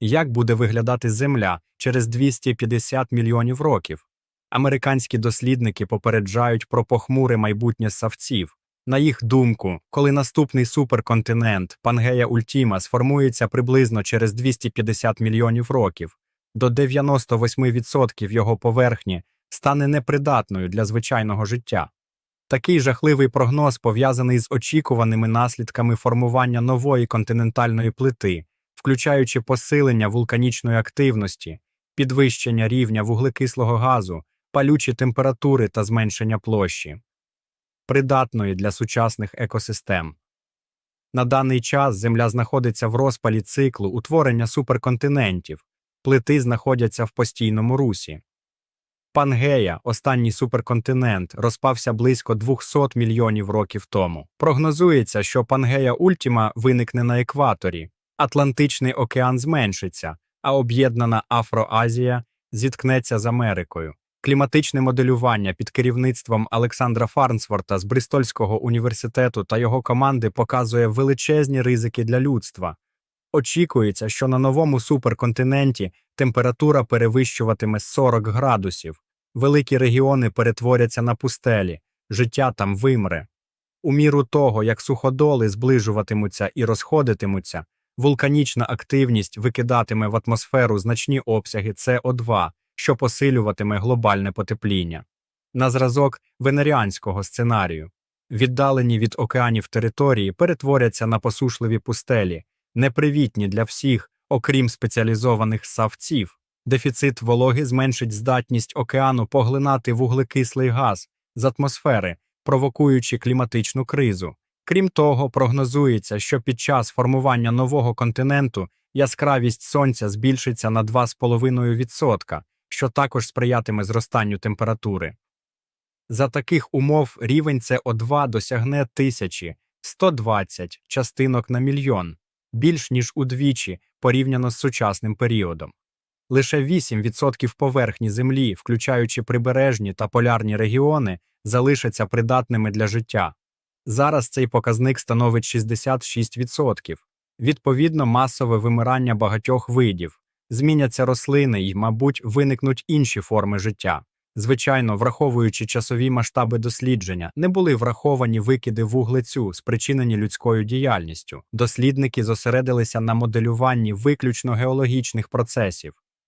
Як буде виглядати Земля через 250 мільйонів років? Американські дослідники попереджають про похмуре майбутнє савців. На їх думку, коли наступний суперконтинент Пангея Ультіма сформується приблизно через 250 мільйонів років, до 98% його поверхні стане непридатною для звичайного життя. Такий жахливий прогноз пов'язаний з очікуваними наслідками формування нової континентальної плити, включаючи посилення вулканічної активності, підвищення рівня вуглекислого газу, палючі температури та зменшення площі, придатної для сучасних екосистем. На даний час Земля знаходиться в розпалі циклу утворення суперконтинентів, плити знаходяться в постійному русі. Пангея, останній суперконтинент, розпався близько 200 мільйонів років тому. Прогнозується, що Пангея Ультіма виникне на екваторі, Атлантичний океан зменшиться, а об'єднана Афроазія зіткнеться з Америкою. Кліматичне моделювання під керівництвом Олександра Фарнсворта з Бристольського університету та його команди показує величезні ризики для людства. Очікується, що на новому суперконтиненті температура перевищуватиме 40 градусів, великі регіони перетворяться на пустелі, життя там вимре. У міру того, як суходоли зближуватимуться і розходитимуться, вулканічна активність викидатиме в атмосферу значні обсяги СО2, що посилюватиме глобальне потепління. На зразок венеріанського сценарію віддалені від океанів території перетворяться на посушливі пустелі, непривітні для всіх, окрім спеціалізованих савців. Дефіцит вологи зменшить здатність океану поглинати вуглекислий газ з атмосфери, провокуючи кліматичну кризу. Крім того, прогнозується, що під час формування нового континенту яскравість сонця збільшиться на 2,5%, що також сприятиме зростанню температури. За таких умов рівень СО2 досягне тисячі 120 частинок на мільйон, більш ніж удвічі порівняно з сучасним періодом. Лише 8% поверхні Землі, включаючи прибережні та полярні регіони, залишаться придатними для життя. Зараз цей показник становить 66%. Відповідно, масове вимирання багатьох видів, зміняться рослини і, мабуть, виникнуть інші форми життя. Звичайно, враховуючи часові масштаби дослідження, не були враховані викиди вуглецю, спричинені людською діяльністю. Дослідники зосередилися на моделюванні виключно геологічних процесів,